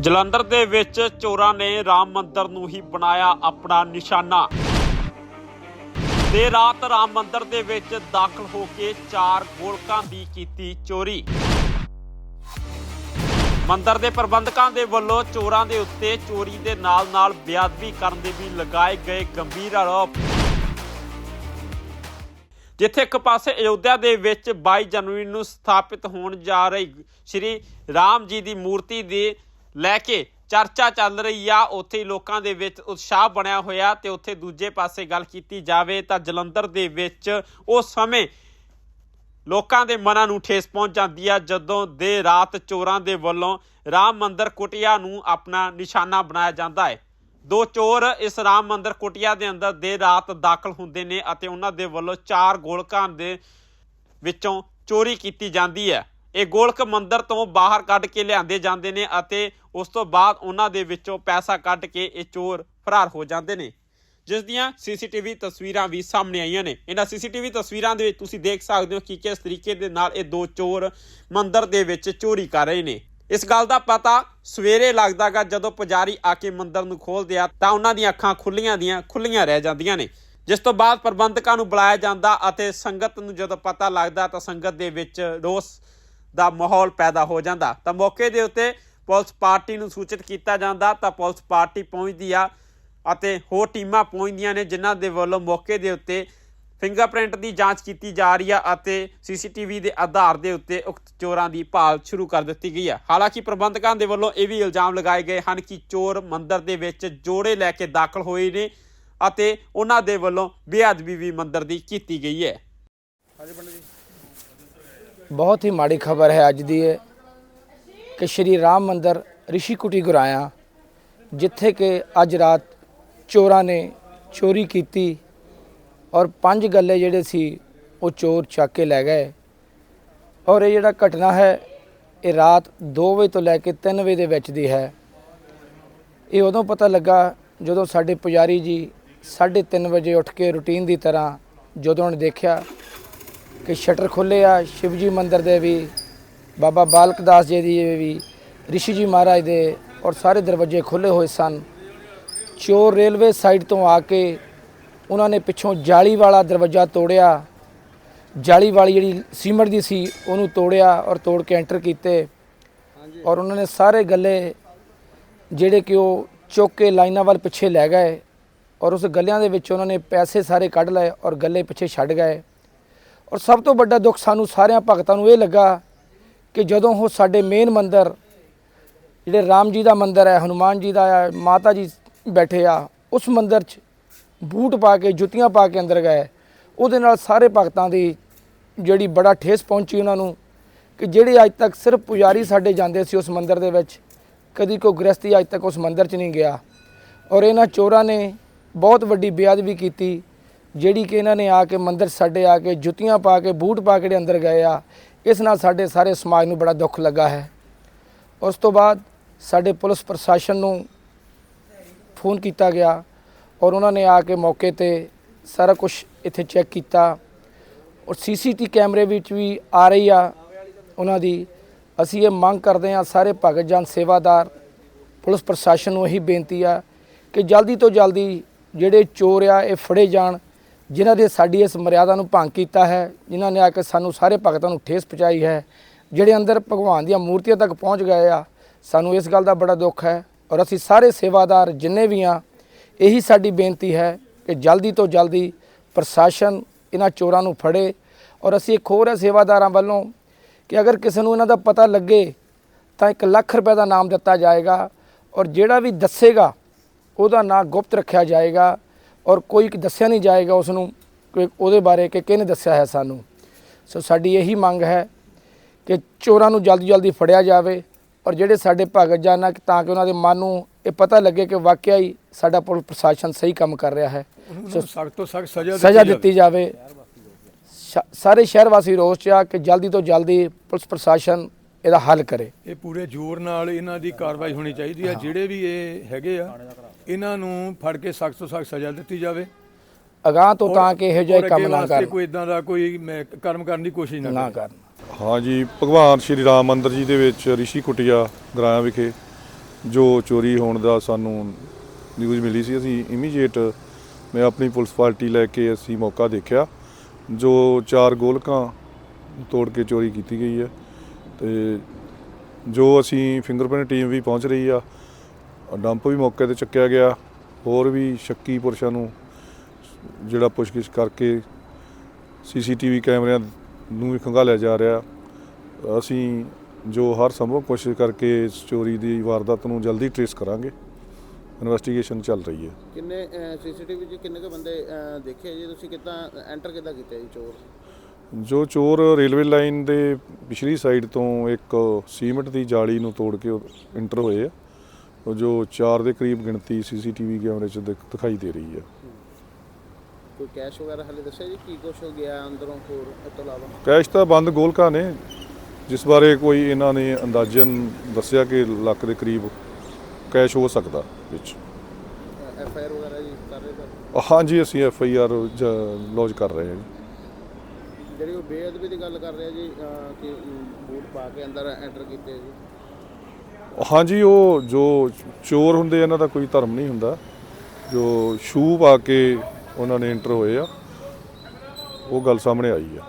ਜਲੰਧਰ ਦੇ ਵਿੱਚ ਚੋਰਾਂ ਨੇ ਰਾਮ ਮੰਦਰ ਨੂੰ ਹੀ ਬਣਾਇਆ ਆਪਣਾ ਨਿਸ਼ਾਨਾ। ਦੇ ਰਾਤ ਰਾਮ ਮੰਦਿਰ ਦੇ ਵਿੱਚ ਦਾਖਲ ਹੋ ਕੇ ਚਾਰ ਗੋਲਕਾਂ ਦੀ ਕੀਤੀ ਚੋਰੀ। ਮੰਦਿਰ ਦੇ ਪ੍ਰਬੰਧਕਾਂ ਦੇ ਵੱਲੋਂ ਚੋਰਾਂ ਦੇ ਉੱਤੇ ਚੋਰੀ ਦੇ ਨਾਲ-ਨਾਲ ਬੇਅਦਬੀ ਕਰਨ ਦੇ ਵੀ ਲਗਾਏ ਗਏ ਗੰਭੀਰ ਆਰੋਪ। ਜਿੱਥੇ ਇੱਕ ਪਾਸੇ ਅਯੋਧਿਆ ਦੇ ਵਿੱਚ 22 ਜਨਵਰੀ ਨੂੰ ਸਥਾਪਿਤ ਹੋਣ ਜਾ ਰਹੀ ਸ਼੍ਰੀ ਰਾਮ ਜੀ ਦੀ ਮੂਰਤੀ ਦੇ ਲੈ ਕੇ ਚਰਚਾ ਚੱਲ ਰਹੀ ਆ। ਉੱਥੇ ਲੋਕਾਂ ਦੇ ਵਿੱਚ ਉਤਸ਼ਾਹ ਬਣਿਆ ਹੋਇਆ ਤੇ ਉੱਥੇ ਦੂਜੇ ਪਾਸੇ ਗੱਲ ਕੀਤੀ ਜਾਵੇ ਤਾਂ ਜਲੰਧਰ ਦੇ ਵਿੱਚ ਉਸ ਸਮੇਂ ਲੋਕਾਂ ਦੇ ਮਨਾਂ ਨੂੰ ਠੇਸ ਪਹੁੰਚ ਜਾਂਦੀ ਆ, ਜਦੋਂ ਦੇ ਰਾਤ ਚੋਰਾਂ ਦੇ ਵੱਲੋਂ ਰਾਮ ਮੰਦਰ ਕੁਟਿਆ ਨੂੰ ਆਪਣਾ ਨਿਸ਼ਾਨਾ ਬਣਾਇਆ ਜਾਂਦਾ ਹੈ। ਦੋ ਚੋਰ ਇਸ ਰਾਮ ਮੰਦਰ ਕੁਟਿਆ ਦੇ ਅੰਦਰ ਦੇ ਰਾਤ ਦਾਖਲ ਹੁੰਦੇ ਨੇ ਅਤੇ ਉਹਨਾਂ ਦੇ ਵੱਲੋਂ ਚਾਰ ਗੋਲਕਾਂ ਦੇ ਵਿੱਚੋਂ ਚੋਰੀ ਕੀਤੀ ਜਾਂਦੀ ਹੈ। ਇਹ ਗੋਲਕ ਮੰਦਰ ਤੋਂ ਬਾਹਰ ਕੱਢ ਕੇ ਲਿਆਂਦੇ ਜਾਂਦੇ ਨੇ ਅਤੇ ਉਸ ਤੋਂ ਬਾਅਦ ਉਹਨਾਂ ਦੇ ਵਿੱਚੋਂ ਪੈਸਾ ਕੱਢ ਕੇ ਇਹ ਚੋਰ ਫਰਾਰ ਹੋ ਜਾਂਦੇ ਨੇ। ਜਿਸ ਦੀਆਂ ਸੀਸੀਟੀਵੀ ਤਸਵੀਰਾਂ ਵੀ ਸਾਹਮਣੇ ਆਈਆਂ ਨੇ। ਇਹਨਾਂ ਸੀਸੀਟੀਵੀ ਤਸਵੀਰਾਂ ਦੇ ਵਿੱਚ ਤੁਸੀਂ ਦੇਖ ਸਕਦੇ ਹੋ ਕਿ ਕਿਸ ਤਰੀਕੇ ਦੇ ਨਾਲ ਇਹ ਦੋ ਚੋਰ ਮੰਦਰ ਦੇ ਵਿੱਚ ਚੋਰੀ ਕਰ ਰਹੇ ਨੇ। ਇਸ ਗੱਲ ਦਾ ਪਤਾ ਸਵੇਰੇ ਲੱਗਦਾਗਾ ਜਦੋਂ ਪੁਜਾਰੀ ਆ ਕੇ ਮੰਦਰ ਨੂੰ ਖੋਲਦੇ ਆ ਤਾਂ ਉਹਨਾਂ ਦੀਆਂ ਅੱਖਾਂ ਖੁੱਲੀਆਂ ਦੀਆਂ ਖੁੱਲੀਆਂ ਰਹਿ ਜਾਂਦੀਆਂ ਨੇ। ਜਿਸ ਤੋਂ ਬਾਅਦ ਪ੍ਰਬੰਧਕਾਂ ਨੂੰ ਬੁਲਾਇਆ ਜਾਂਦਾ ਅਤੇ ਸੰਗਤ ਨੂੰ ਜਦੋਂ ਪਤਾ ਲੱਗਦਾ ਤਾਂ ਸੰਗਤ ਦੇ ਵਿੱਚ ਰੋਸ ਦਾ ਮਾਹੌਲ ਪੈਦਾ ਹੋ ਜਾਂਦਾ। ਤਾਂ ਮੌਕੇ ਦੇ ਉੱਤੇ ਪੁਲਿਸ ਪਾਰਟੀ ਨੂੰ ਸੂਚਿਤ ਕੀਤਾ ਜਾਂਦਾ ਤਾਂ ਪੁਲਿਸ ਪਾਰਟੀ ਪਹੁੰਚਦੀ ਆ ਅਤੇ ਹੋਰ ਟੀਮਾਂ ਪਹੁੰਚਦੀਆਂ ਨੇ ਜਿਨ੍ਹਾਂ ਦੇ ਵੱਲੋਂ ਮੌਕੇ ਦੇ ਉੱਤੇ ਫਿੰਗਰਪ੍ਰਿੰਟ ਦੀ ਜਾਂਚ ਕੀਤੀ ਜਾ ਰਹੀ ਆ ਅਤੇ ਸੀਸੀਟੀਵੀ ਦੇ ਆਧਾਰ ਦੇ ਉੱਤੇ ਉਕਤ ਚੋਰਾਂ ਦੀ ਭਾਲ ਸ਼ੁਰੂ ਕਰ ਦਿੱਤੀ ਗਈ ਹੈ ਹਾਲਾਂਕਿ ਪ੍ਰਬੰਧਕਾਂ ਦੇ ਵੱਲੋਂ ਇਹ ਵੀ ਇਲਜ਼ਾਮ ਲਗਾਏ ਗਏ ਹਨ ਕਿ ਚੋਰ ਮੰਦਰ ਦੇ ਵਿੱਚ ਜੋੜੇ ਲੈ ਕੇ ਦਾਖਲ ਹੋਏ ਨੇ ਅਤੇ ਉਹਨਾਂ ਦੇ ਵੱਲੋਂ ਬੇਅਦਬੀ ਵੀ ਮੰਦਰ ਦੀ ਕੀਤੀ ਗਈ ਹੈ। ਬਹੁਤ ਹੀ ਮਾੜੀ ਖਬਰ ਹੈ ਅੱਜ ਦੀ ਇਹ। ਕਿ ਸ਼੍ਰੀ ਰਾਮ ਮੰਦਰ ਰਿਸ਼ੀ ਕੁਟੀ ਗੁਰਾਇਆ, ਜਿੱਥੇ ਕਿ ਅੱਜ ਰਾਤ ਚੋਰਾਂ ਨੇ ਚੋਰੀ ਕੀਤੀ ਔਰ ਪੰਜ ਗੱਲੇ ਜਿਹੜੇ ਸੀ, ਉਹ ਚੋਰ ਚੱਕ ਕੇ ਲੈ ਗਏ। ਔਰ ਇਹ ਜਿਹੜਾ ਘਟਨਾ ਹੈ, ਇਹ ਰਾਤ 2 ਵਜੇ ਤੋਂ ਲੈ ਕੇ 3 ਵਜੇ ਦੇ ਵਿੱਚ ਦੀ ਹੈ। ਇਹ ਉਦੋਂ ਪਤਾ ਲੱਗਾ ਜਦੋਂ ਸਾਡੇ ਪੁਜਾਰੀ ਜੀ 3:30 ਵਜੇ ਉੱਠ ਕੇ ਰੁਟੀਨ ਦੀ ਤਰ੍ਹਾਂ ਜਦੋਂ ਉਹਨੇ ਦੇਖਿਆ ਕਿ ਸ਼ਟਰ ਖੁੱਲੇ ਆ, ਸ਼ਿਵਜੀ ਮੰਦਰ ਦੇ ਵੀ ਬਾਬਾ ਬਾਲਕ ਦਾਸ ਜੀ ਦੀ ਵੀ ਰਿਸ਼ੀ ਜੀ ਮਹਾਰਾਜ ਦੇ ਔਰ ਸਾਰੇ ਦਰਵਾਜ਼ੇ ਖੁੱਲੇ ਹੋਏ ਸਨ। ਚੋਰ ਰੇਲਵੇ ਸਾਈਡ ਤੋਂ ਆ ਕੇ ਉਹਨਾਂ ਨੇ ਪਿੱਛੋਂ ਜਾਲੀ ਵਾਲਾ ਦਰਵਾਜ਼ਾ ਤੋੜਿਆ। ਜਾਲੀ ਵਾਲੀ ਜਿਹੜੀ ਸੀਮਟ ਦੀ ਸੀ ਉਹਨੂੰ ਤੋੜਿਆ ਔਰ ਤੋੜ ਕੇ ਐਂਟਰ ਕੀਤੇ। ਔਰ ਉਹਨਾਂ ਨੇ ਸਾਰੇ ਗੱਲੇ ਜਿਹੜੇ ਕਿ ਉਹ ਚੁੱਕ ਕੇ ਲਾਈਨਾਂ ਵੱਲ ਪਿੱਛੇ ਲੈ ਗਏ ਔਰ ਉਸ ਗੱਲਿਆਂ ਦੇ ਵਿੱਚ ਉਹਨਾਂ ਨੇ ਪੈਸੇ ਸਾਰੇ ਕੱਢ ਲਏ ਔਰ ਗੱਲੇ ਪਿੱਛੇ ਛੱਡ ਗਏ। ਔਰ ਸਭ ਤੋਂ ਵੱਡਾ ਦੁੱਖ ਸਾਨੂੰ ਸਾਰਿਆਂ ਭਗਤਾਂ ਨੂੰ ਇਹ ਲੱਗਾ ਕਿ ਜਦੋਂ ਉਹ ਸਾਡੇ ਮੇਨ ਮੰਦਰ, ਜਿਹੜੇ ਰਾਮ ਜੀ ਦਾ ਮੰਦਰ ਹੈ, ਹਨੂਮਾਨ ਜੀ ਦਾ ਹੈ, ਮਾਤਾ ਜੀ ਬੈਠੇ ਆ, ਉਸ ਮੰਦਰ 'ਚ ਬੂਟ ਪਾ ਕੇ, ਜੁੱਤੀਆਂ ਪਾ ਕੇ ਅੰਦਰ ਗਏ। ਉਹਦੇ ਨਾਲ ਸਾਰੇ ਭਗਤਾਂ ਦੀ ਜਿਹੜੀ ਬੜਾ ਠੇਸ ਪਹੁੰਚੀ ਉਹਨਾਂ ਨੂੰ ਕਿ ਜਿਹੜੇ ਅੱਜ ਤੱਕ ਸਿਰਫ ਪੁਜਾਰੀ ਸਾਡੇ ਜਾਂਦੇ ਸੀ ਉਸ ਮੰਦਰ ਦੇ ਵਿੱਚ, ਕਦੀ ਕੋਈ ਗ੍ਰਸਤੀ ਅੱਜ ਤੱਕ ਉਸ ਮੰਦਰ 'ਚ ਨਹੀਂ ਗਿਆ। ਔਰ ਇਹਨਾਂ ਚੋਰਾਂ ਨੇ ਬਹੁਤ ਵੱਡੀ ਬੇਅਦਬੀ ਕੀਤੀ, ਜਿਹੜੀ ਕਿ ਇਹਨਾਂ ਨੇ ਆ ਕੇ ਮੰਦਰ ਸਾਡੇ ਆ ਕੇ ਜੁੱਤੀਆਂ ਪਾ ਕੇ, ਬੂਟ ਪਾ ਕੇ ਅੰਦਰ ਗਏ ਆ। ਇਸ ਨਾਲ ਸਾਡੇ ਸਾਰੇ ਸਮਾਜ ਨੂੰ ਬੜਾ ਦੁੱਖ ਲੱਗਾ ਹੈ। ਉਸ ਤੋਂ ਬਾਅਦ ਸਾਡੇ ਪੁਲਿਸ ਪ੍ਰਸ਼ਾਸਨ ਨੂੰ ਫੋਨ ਕੀਤਾ ਗਿਆ ਔਰ ਉਹਨਾਂ ਨੇ ਆ ਕੇ ਮੌਕੇ ਤੇ ਸਾਰਾ ਕੁਝ ਇੱਥੇ ਚੈੱਕ ਕੀਤਾ ਔਰ ਸੀਸੀਟੀ ਕੈਮਰੇ ਵਿੱਚ ਵੀ ਆ ਰਹੀ ਆ ਉਹਨਾਂ ਦੀ। ਅਸੀਂ ਇਹ ਮੰਗ ਕਰਦੇ ਹਾਂ ਸਾਰੇ ਭਗਤ ਜਨ ਸੇਵਾਦਾਰ ਪੁਲਿਸ ਪ੍ਰਸ਼ਾਸਨ ਨੂੰ ਇਹੀ ਬੇਨਤੀ ਆ ਕਿ ਜਲਦੀ ਤੋਂ ਜਲਦੀ ਜਿਹੜੇ ਚੋਰ ਆ, ਇਹ ਫੜੇ ਜਾਣ ਜਿਨ੍ਹਾਂ ਨੇ ਸਾਡੀ ਇਸ ਮਰਿਆਦਾ ਨੂੰ ਭੰਗ ਕੀਤਾ ਹੈ, ਜਿਨ੍ਹਾਂ ਨੇ ਆ ਕੇ ਸਾਨੂੰ ਸਾਰੇ ਭਗਤਾਂ ਨੂੰ ਠੇਸ ਪਹੁੰਚਾਈ ਹੈ, ਜਿਹੜੇ ਅੰਦਰ ਭਗਵਾਨ ਦੀਆਂ ਮੂਰਤੀਆਂ ਤੱਕ ਪਹੁੰਚ ਗਏ ਆ, ਸਾਨੂੰ ਇਸ ਗੱਲ ਦਾ ਬੜਾ ਦੁੱਖ ਹੈ ਔਰ ਅਸੀਂ ਸਾਰੇ ਸੇਵਾਦਾਰ ਜਿੰਨੇ ਵੀ ਆ, ਇਹੀ ਸਾਡੀ ਬੇਨਤੀ ਹੈ ਕਿ ਜਲਦੀ ਤੋਂ ਜਲਦੀ ਪ੍ਰਸ਼ਾਸਨ ਇਹਨਾਂ ਚੋਰਾਂ ਨੂੰ ਫੜੇ ਔਰ ਅਸੀਂ ਇੱਕ ਹੋਰ ਹੈ ਸੇਵਾਦਾਰਾਂ ਵੱਲੋਂ ਕਿ ਅਗਰ ਕਿਸੇ ਨੂੰ ਇਹਨਾਂ ਦਾ ਪਤਾ ਲੱਗੇ ਤਾਂ 1 ਲੱਖ ਰੁਪਏ ਦਾ ਨਾਮ ਦਿੱਤਾ ਜਾਏਗਾ ਔਰ ਜਿਹੜਾ ਵੀ ਦੱਸੇਗਾ ਉਹਦਾ ਨਾਂ ਗੁਪਤ ਰੱਖਿਆ ਜਾਏਗਾ ਔਰ ਕੋਈ ਦੱਸਿਆ ਨਹੀਂ ਜਾਏਗਾ ਉਸ ਨੂੰ ਕਿ ਉਹਦੇ ਬਾਰੇ ਕਿ ਕਿਹਨੇ ਦੱਸਿਆ ਹੈ ਸਾਨੂੰ। ਸੋ ਸਾਡੀ ਇਹੀ ਮੰਗ ਹੈ ਕਿ ਚੋਰਾਂ ਨੂੰ ਜਲਦੀ ਜਲਦੀ ਫੜਿਆ ਜਾਵੇ ਔਰ ਜਿਹੜੇ ਸਾਡੇ ਭਗਤ ਜਾਨਾ ਤਾਂ ਕਿ ਉਹਨਾਂ ਦੇ ਮਨ ਨੂੰ ਇਹ ਪਤਾ ਲੱਗੇ ਕਿ ਵਾਕਿਆ ਹੀ ਸਾਡਾ ਪੁਲਿਸ ਪ੍ਰਸ਼ਾਸਨ ਸਹੀ ਕੰਮ ਕਰ ਰਿਹਾ ਹੈ। ਸੋ ਸਖਤ ਤੋਂ ਸਖਤ ਸਜ਼ਾ ਦਿੱਤੀ ਜਾਵੇ। ਸਾਰੇ ਸ਼ਹਿਰ ਵਾਸੀ ਰੋਸ ਚ ਆ ਕਿ ਜਲਦੀ ਤੋਂ ਜਲਦੀ ਪੁਲਿਸ ਪ੍ਰਸ਼ਾਸਨ ਇਹਦਾ ਹੱਲ ਕਰੇ। ਇਹ ਪੂਰੇ ਜ਼ੋਰ ਨਾਲ ਇਹਨਾਂ ਦੀ ਕਾਰਵਾਈ ਹੋਣੀ ਚਾਹੀਦੀ ਹੈ। ਜਿਹੜੇ ਵੀ ਇਹ ਹੈਗੇ ਆ ਇਹਨਾਂ ਨੂੰ ਫੜ ਕੇ ਸਖਤ ਤੋਂ ਸਖਤ ਸਜ਼ਾ ਦਿੱਤੀ ਜਾਵੇ। ਅਗਾਹ ਤੋਂ ਤਾਂ ਕਿ ਇਹੋ ਜਿਹੇ ਔਰ ਕੰਮ ਅੱਗੇ ਨਾ ਵਾਸਤੇ ਕਰਨ। ਕੋਈ ਇਦਾਂ ਦਾ ਕੋਈ ਮੈਂ ਕਰਮ ਕਰਨ ਦੀ ਕੋਸ਼ਿਸ਼ ਨਾ ਨਾ ਕਰੇ। ਕਰਨ। ਹਾਂਜੀ ਭਗਵਾਨ ਸ਼੍ਰੀ ਰਾਮ ਮੰਦਿਰ ਜੀ ਦੇ ਵਿੱਚ ਰਿਸ਼ੀ ਕੁਟਿਆ ਗਰਾਇਆ ਵਿਖੇ ਜੋ ਚੋਰੀ ਹੋਣ ਦਾ ਸਾਨੂੰ ਨਿਊਜ਼ ਮਿਲੀ ਸੀ। ਅਸੀਂ ਇਮੀਡੀਏਟ ਮੈਂ ਆਪਣੀ ਪੁਲਿਸ ਪਾਰਟੀ ਲੈ ਕੇ ਅਸੀਂ ਮੌਕਾ ਦੇਖਿਆ ਜੋ ਚਾਰ ਗੋਲਕਾਂ ਤੋੜ ਕੇ ਚੋਰੀ ਕੀਤੀ ਗਈ ਹੈ। ਤੇ ਜੋ ਅਸੀਂ ਫਿੰਗਰਪ੍ਰਿੰਟ ਟੀਮ ਵੀ ਪਹੁੰਚ ਰਹੀ ਆ, ਡੰਪ ਵੀ ਮੌਕੇ ਤੇ ਚੱਕਿਆ ਗਿਆ, ਹੋਰ ਵੀ ਸ਼ੱਕੀ ਪੁਰਸ਼ਾਂ ਨੂੰ ਜਿਹੜਾ ਪੁੱਛਗਿੱਛ ਕਰਕੇ ਸੀਸੀਟੀਵੀ ਕੈਮਰਿਆਂ ਨੂੰ ਵੀ ਖੰਗਾਲਿਆ ਜਾ ਰਿਹਾ। ਅਸੀਂ ਜੋ ਹਰ ਸੰਭਵ ਕੋਸ਼ਿਸ਼ ਕਰਕੇ ਇਸ ਚੋਰੀ ਦੀ ਵਾਰਦਾਤ ਨੂੰ ਜਲਦੀ ਟ੍ਰੇਸ ਕਰਾਂਗੇ। ਇਨਵੈਸਟੀਗੇਸ਼ਨ ਚੱਲ ਰਹੀ ਹੈ। ਕਿੰਨੇ ਸੀਸੀਟੀਵੀ 'ਚ ਕਿੰਨੇ ਕੁ ਬੰਦੇ ਦੇਖੇ ਜੀ? ਤੁਸੀਂ ਕਿੱਦਾਂ ਐਂਟਰ ਕਿੱਦਾਂ ਕੀਤਾ ਜੀ ਚੋਰ? ਜੋ ਚੋਰ ਰੇਲਵੇ ਲਾਈਨ ਦੇ ਪਿਛਲੀ ਸਾਈਡ ਤੋਂ ਇੱਕ ਸੀਮਿੰਟ ਦੀ ਜਾਲੀ ਨੂੰ ਤੋੜ ਕੇ ਇੰਟਰ ਹੋਏ ਆ। ਉਹ ਜੋ 4 ਦੇ ਕਰੀਬ ਗਿਣਤੀ ਸੀਸੀਟੀਵੀ ਕੈਮਰੇ 'ਚ ਦਿਖ- ਦਿਖਾਈ ਦੇ ਰਹੀ ਹੈ ਕੋਈ ਕੈਸ਼ ਵਗੈਰਾ ਹਲੇ ਦੱਸਿਆ ਜੀ? ਕੀ ਕੁਛ ਹੋ ਗਿਆ ਅੰਦਰੋਂ ਹੋਰ ਇਸ ਤੋਂ ਇਲਾਵਾ? ਕੈਸ਼ ਤਾਂ ਬੰਦ ਗੋਲਕਾਂ ਨੇ ਜਿਸ ਬਾਰੇ ਕੋਈ ਇਹਨਾਂ ਨੇ ਅੰਦਾਜ਼ਨ ਦੱਸਿਆ ਕਿ ਲੱਖ ਦੇ ਕਰੀਬ ਕੈਸ਼ ਹੋ ਸਕਦਾ ਵਿੱਚ। ਐਫ ਆਈ ਆਰ ਵਗੈਰਾ ਜੀ ਕਰ ਰਹੇ ਸਰ ਹਾਂਜੀ ਅਸੀਂ ਐਫ ਆਈ ਆਰ ਲੌਜ ਕਰ ਰਹੇ ਹਾਂ ਜੀ। ਜਿਹੜੀ ਉਹ ਬੇਅਦਬੀ ਦੀ ਗੱਲ ਕਰ ਰਿਹਾ ਜੀ ਅਹ, ਕਿ ਬੂਟ ਪਾ ਕੇ ਅੰਦਰ ਐਂਟਰ ਕੀਤੇ ਜੀ। ਹਾਂਜੀ ਉਹ ਜੋ ਚੋਰ ਹੁੰਦੇ ਆ, ਇਹਨਾਂ ਦਾ ਕੋਈ ਧਰਮ ਨਹੀਂ ਹੁੰਦਾ। ਜੋ ਸ਼ੂ ਪਾ ਕੇ ਉਹਨਾਂ ਨੇ ਇੰਟਰ ਹੋਏ ਆ ਉਹ ਗੱਲ ਸਾਹਮਣੇ ਆਈ ਆ।